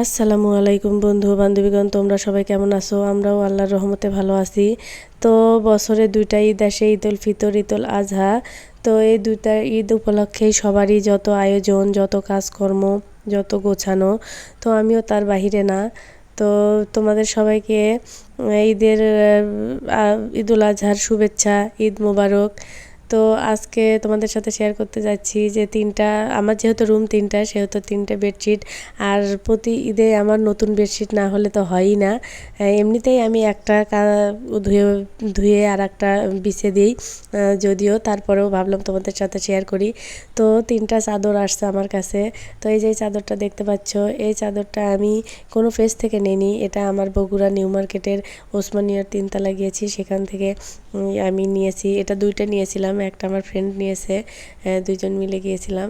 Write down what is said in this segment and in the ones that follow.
আসসালামু আলাইকুম বন্ধু বান্ধবীগণ, তোমরা সবাই কেমন আছো? আমরাও আল্লাহর রহমতে ভালো আছি। তো বছরে দুইটা ঈদ আসে ঈদ উল ফিতর ঈদ উল আজহা। তো এই দুইটা ঈদ উপলক্ষেই সবারই যত আয়োজন, যত কাজকর্ম, যত গোছানো, তো আমিও তার বাহিরে না। তো তোমাদের সবাইকে ঈদের ঈদ উল আজহার শুভেচ্ছা, ঈদ মোবারক। তো আজকে তোমাদের সাথে শেয়ার করতে যাচ্ছি যে তিনটা, আমার যেহেতু রুম তিনটা, সেহেতু তিনটে বেডশিট আর প্রতি ঈদে আমার নতুন বেডশিট না হলে তো হয়ই না। এমনিতেই আমি একটা ধুয়ে ধুয়ে আর একটা বিছে দিই। যদিও তারপরেও ভাবলাম তোমাদের সাথে শেয়ার করি। তো তিনটা চাদর আসছে আমার কাছে। তো এই যে চাদরটা দেখতে পাচ্ছ, এই চাদরটা আমি কোনো ফেস থেকে নিইনি। এটা আমার বগুড়া নিউ মার্কেটের ওসমানিয়ার তিনতলা গিয়েছি, সেখান থেকে। আমি নিয়েছি, এটা দুইটা নিয়েছিলাম, একটা আমার ফ্রেন্ড নিয়েছে দুইজন মিলে গিয়েছিলাম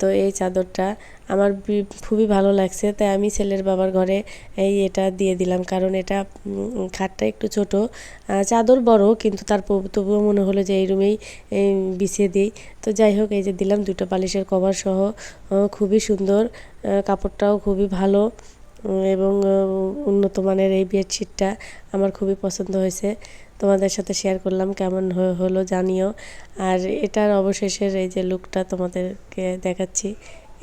তো এই চাদরটা আমার খুবই ভালো লাগছে, তাই আমি ছেলের বাবার ঘরে এই এটা দিয়ে দিলাম, কারণ এটা খাটটা একটু ছোট চাদর বড়, কিন্তু তার তবুও মনে হলো যে এই রুমেই বিছিয়ে দিই, তো যাই হোক, এই যে দিলাম দুটো বালিশের কভার সহ খুবই সুন্দর কাপড়টাও খুবই ভালো এবং উন্নত মানের এই বেডশিটটা আমার খুবই পছন্দ হয়েছে তোমাদের সাথে শেয়ার করলাম, কেমন হলো জানিও। আর এটার অবশেষের এই যে লুকটা তোমাদেরকে দেখাচ্ছি,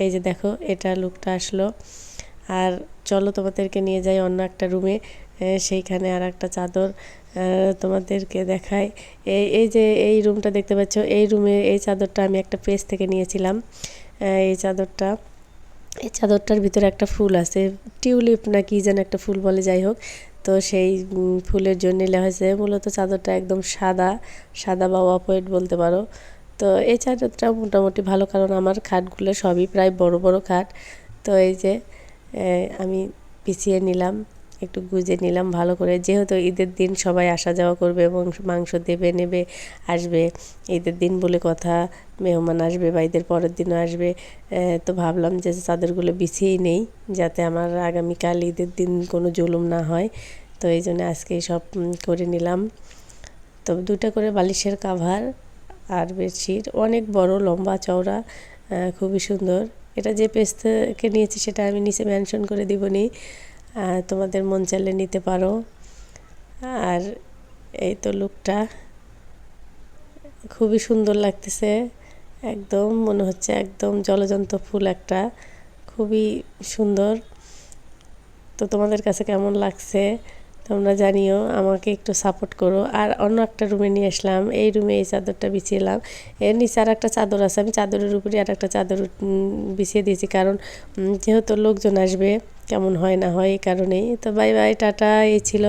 এই যে দেখো, এটা লুকটা আসলো। আর চলো তোমাদেরকে নিয়ে যাই অন্য একটা রুমে সেইখানে আর একটা চাদর তোমাদেরকে দেখাই। এই এই যে এই রুমটা দেখতে পাচ্ছ, এই রুমে এই চাদরটা আমি একটা পেজ থেকে নিয়েছিলাম। এই চাদরটা, এই চাদরটার ভিতরে একটা ফুল আছে, টিউলিপ না কি যেন একটা ফুল বলে যাই হোক। তো সেই ফুলের জন্য লেখা হয়েছে, মূলত চাদরটা একদম সাদা সাদা বা অপয়েট বলতে পারো। তো এই চাদরটা মোটামুটি ভালো, কারণ আমার খাটগুলো সবই প্রায় বড় বড় খাট। তো এই যে আমি পিছিয়ে নিলাম। একটু গুজে নিলাম ভালো করে। যেহেতু ঈদের দিন সবাই আসা যাওয়া করবে এবং মাংস দেবে, নেবে, আসবে। ঈদের দিন বলে কথা, মেহমান আসবে বা ঈদের পরের দিনও আসবে। তো ভাবলাম যে চাদরগুলো বিছিয়েই নেই যাতে আমার আগামীকাল ঈদের দিন কোনো জুলুম না হয়। তো এই জন্য আজকে সব করে নিলাম। তো দুটা করে বালিশের কাভার আর বেডশিট। অনেক বড়, লম্বা চওড়া খুবই সুন্দর। এটা যে পেজ থেকে নিয়েছি সেটা আমি নিচে মেনশন করে দিবনি। তোমাদের মন চাইলে নিতে পারো। আর এই তো লুকটা খুবই সুন্দর লাগতেছে। একদম মনে হচ্ছে একদম জলজন্ত ফুল একটা। খুবই সুন্দর। তো তোমাদের কাছে কেমন লাগছে তোমরা জানিও, আমাকে একটু সাপোর্ট করো। আর অন্য একটা রুমে নিয়ে আসলাম, এই রুমে এই চাদরটা বিছিয়েলাম এর নিচে আর একটা চাদর আছে, আমি চাদরের উপরে আর একটা চাদর বিছিয়ে দিয়েছি। কারণ যেহেতু লোকজন আসবে কেমন হয় না হয় এই কারণেই। তো বাই বাই টাটা এই ছিল